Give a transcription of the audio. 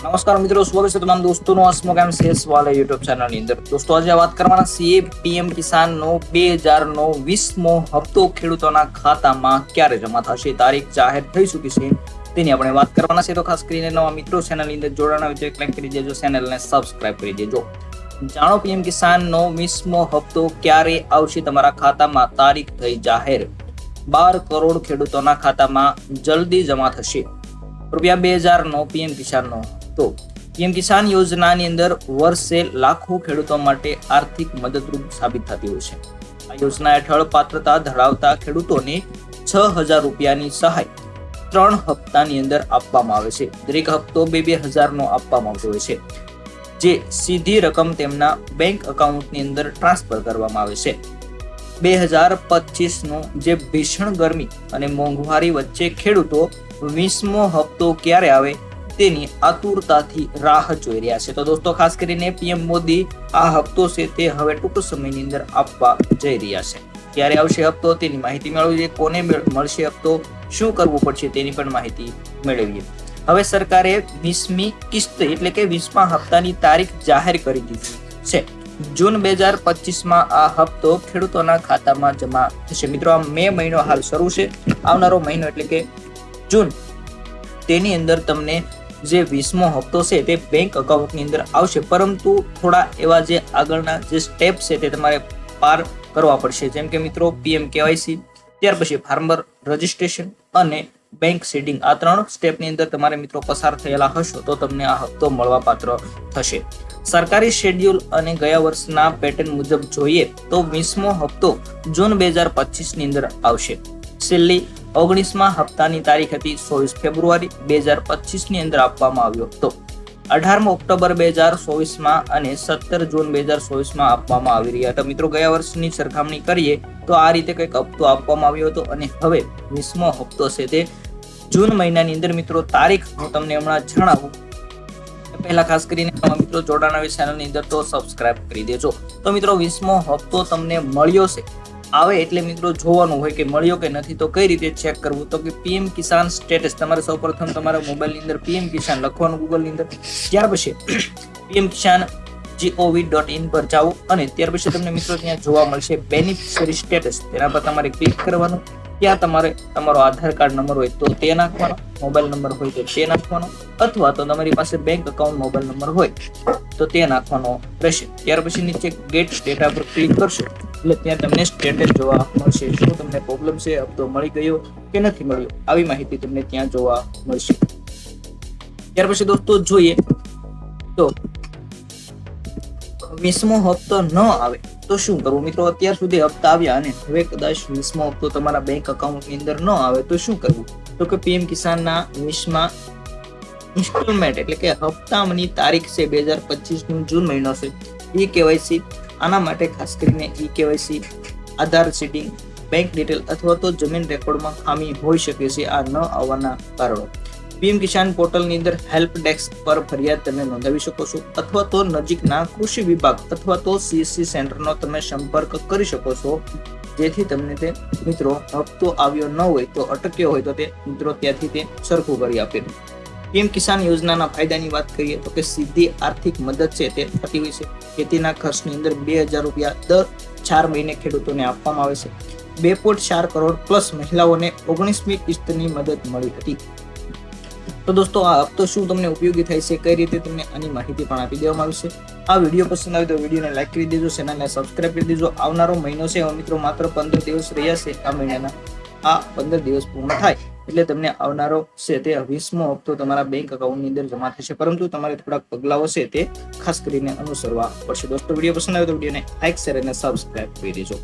નમસ્કાર મિત્રો, સ્વાગત છે તમામ દોસ્તોનો અસ્મો કેમ સેલ્સ વાલે યુટ્યુબ ચેનલની અંદર. દોસ્તો, આજે વાત કરવાના સીએ પીએમ કિસાનનો બે હજાર નો વીસમો હપ્તો ખેડૂતોના ખાતામાં ક્યારે જમા થશે, તારીખ જાહેર થઈ ચૂકી છે તેની આપણે વાત કરવાના છે તો ખાસ કરીને નવા મિત્રો ચેનલની અંદર જોડાણા વિશે ક્લિક કરી દેજો ચેનલને સબસ્ક્રાઇબ કરી દેજો. જાણો પીએમ કિસાનનો વીસમો હપ્તો ક્યારે આવશે, તમારા ખાતામાં તારીખ થઈ જાહેર. બાર કરોડ ખેડૂતોના ખાતામાં જલ્દી જમા થશે. રૂપિયા બે હજાર નો પીએમ કિસાનનો તો પીએમ કિસાન યોજનાની અંદર વર્ષે લાખો ખેડૂતો માટે આર્થિક મદદરૂપ સાબિત થતી હોય છે. આ યોજના હેઠળ પાત્રતા ધરાવતા ખેડૂતોને છ હજાર રૂપિયાની સહાય ત્રણ હપ્તાની અંદર આપવામાં આવે છે. દરેક હપ્તો બે બે હજારનો આપવામાં આવતો હોય છે. જે સીધી રકમ તેમના બેંક અકાઉન્ટની અંદર ટ્રાન્સફર કરવામાં આવે છે. બે હજાર પચીસનું જે ભીષણ ગરમી અને મોંઘવારી વચ્ચે ખેડૂતો વીસમો હપ્તો ક્યારે આવે? તેની આતુરતાથી રાહ જોઈ રહ્યા છે. તો દોસ્તો, ખાસ કરીને પીએમ મોદી આ હપ્તો છે તે હવે ટૂંક સમયની અંદર આપવા જઈ રહ્યા છે. ક્યારે આવશે હપ્તો તેની માહિતી મેળવવી કોને મળશે હપ્તો? શું કરવું પડશે તેની પણ માહિતી મેળવીએ. હવે સરકારે વીસમી કિસ્ત એટલે કે વીસમા હપ્તાની તારીખ જાહેર કરી દીધી છે. જૂન બે હજાર પચીસમાં આ હપ્તો ખેડૂતોના ખાતામાં જમા થશે. મિત્રો, આ મે મહિનો હાલ શરૂ છે. આવનારો મહિનો એટલે કે જૂન. તેની અંદર તમને જે વીસમો હપ્તો છે તે બેંક અકાઉન્ટની અંદર આવશે. પરંતુ થોડા એવા જે આગળના જે સ્ટેપ છે તે તમારે પાર કરવા પડશે. જેમ કે મિત્રો પીએમ કેવાયસી ત્યાર પછી ફાર્મર રજિસ્ટ્રેશન અને બેંક સીડિંગ આ ત્રણ સ્ટેપની અંદર તમારે મિત્રો પસાર થયેલા હશો તો તમને આ હપ્તો મળવા પાત્ર થશે. સરકારી શેડ્યુલ અને ગયા વર્ષના પેટર્ન મુજબ જોઈએ તો વીસમો હપ્તો જૂન બે હજાર પચીસની અંદર આવશે. છેલ્લી ઓગણીસમાં હપ્તાની તારીખ હતી ચોવીસ ફેબ્રુઆરી બે હજાર પચીસની અંદર આપવામાં આવ્યો હતો. અઢારમો ઓક્ટોબર બે હજાર ચોવીસમાં અને સત્તર જૂન બે હજાર ચોવીસમાં આપવામાં આવી રહ્યા હતા. મિત્રો, ગયા વર્ષની સરખામણી કરીએ તો આ રીતે કંઈક હપ્તો આપવામાં આવ્યો હતો અને હવે વીસમો હપ્તો છે તે. જૂન મહિનાની અંદર મિત્રો, તારીખ હું તમને હમણાં જણાવું. પહેલા ખાસ કરીને મિત્રો જોડાણ ચેનલની અંદર તો સબસ્ક્રાઇબ કરી દેજો. તો મિત્રો, વીસમો હપ્તો તમને મળ્યો છે. આવે એટલે મિત્રો જોવાનું હોય કે મળ્યો કે નથી, તો કઈ રીતે ચેક કરવું? તો કે પીએમ કિસાન સ્ટેટસ તમારે સૌપ્રથમ તમારા મોબાઈલની અંદર પીએમ કિસાન લખવાનું ગૂગલની અંદર. ત્યાર પછી PM Kisan G O V dot in પર જાઓ અને ત્યાર પછી તમને મિત્રો ત્યાં જોવા મળશે બેનિફિશિયરી સ્ટેટસ તેના પર તમારે ક્લિક કરવાનું. ત્યાં તમારે તમારો આધાર કાર્ડ નંબર હોય તો તે નાખવાનો મોબાઈલ નંબર હોય તો તે નાખવાનો, અથવા તો તમારી પાસે બેંક અકાઉન્ટ મોબાઈલ નંબર હોય તો તે નાખવાનો રહેશે. ત્યાર પછી નીચે ગેટ ડેટા પર ક્લિક કરશો. એટલે ત્યાં તમને સ્ટેટસ જોવા મળશે. શું તમને પ્રોબ્લેમ છે? હપ્તો મળી ગયો કે નથી મળ્યો? આવી માહિતી તમને ત્યાં જોવા મળશે. ત્યાર પછી દોસ્તો જોઈએ તો વીસમો હપ્તો ન આવે તો શું કરવું? મિત્રો, અત્યાર સુધી હપ્તા આવ્યા અને હવે કદાચ વીસમો હપ્તો તમારા બેંક અકાઉન્ટની અંદર ન આવે તો શું કરવું? તો કે પીએમ કિસાનના વીસમાં ઇન્સ્ટોલમેન્ટ એટલે કે હપ્તાની તારીખ છે બે હજાર પચીસનું જૂન મહિનો છે. એ કેવાયસી આના માટે ખાસ કરીને e KYC, Aadhaar seeding bank detail અથવા તો જમીન રેકોર્ડમાં ખામી હોઈ શકે છે આ ન આવવાના કારણો. પીએમ કિસાન પોર્ટલની અંદર હેલ્પ ડેસ્ક પર ફરિયાદ તમે નોંધાવી શકો છો અથવા તો નજીકના કૃષિ વિભાગ અથવા તો સીએસસી સેન્ટરનો તમે સંપર્ક કરી શકો છો. જેથી તમને તે મિત્રો હપ્તો આવ્યો ન હોય તો અટક્યો હોય તો તે મિત્રો ત્યાંથી તે સરખું કરી આપે. પીએમ કિસાન યોજનાના ફાયદાની વાત કરીએ તો કે સીધી આર્થિક મદદ છે તે થતી હોય છે. ખેતીના ખર્ચની અંદર બે હજાર રૂપિયા દર ચાર મહિને ખેડૂતોને આપવામાં આવે છે. બે પોઈન્ટ ચાર કરોડ પ્લસ મહિલાઓને ઓગણીસમી કિસ્તની મદદ મળી હતી. તો દોસ્તો, આ હપ્તો શું તમને ઉપયોગી થાય છે, કઈ રીતે તમને આની માહિતી પણ આપી દેવામાં આવી છે? આ વીડિયો પસંદ આવે તો વિડીયોને લાઈક કરી દેજો, ચેનલને સબસ્ક્રાઈબ કરી દેજો. આવનારો મહિનો છે, મિત્રો માત્ર પંદર દિવસ રહ્યા છે, આ મહિનાના આ પંદર દિવસ પૂર્ણ થાય. એટલે તમને આવનારો છે તે વીસમો હપ્તો તમારા બેંક અકાઉન્ટની અંદર જમા થશે. પરંતુ તમારે થોડાક પગલાઓ છે તે ખાસ કરીને અનુસરવા પડશે. દોસ્તો, વીડિયો પસંદ આવે તો વિડીયોને લાઈક શેર અને સબસ્ક્રાઇબ કરી દેજો.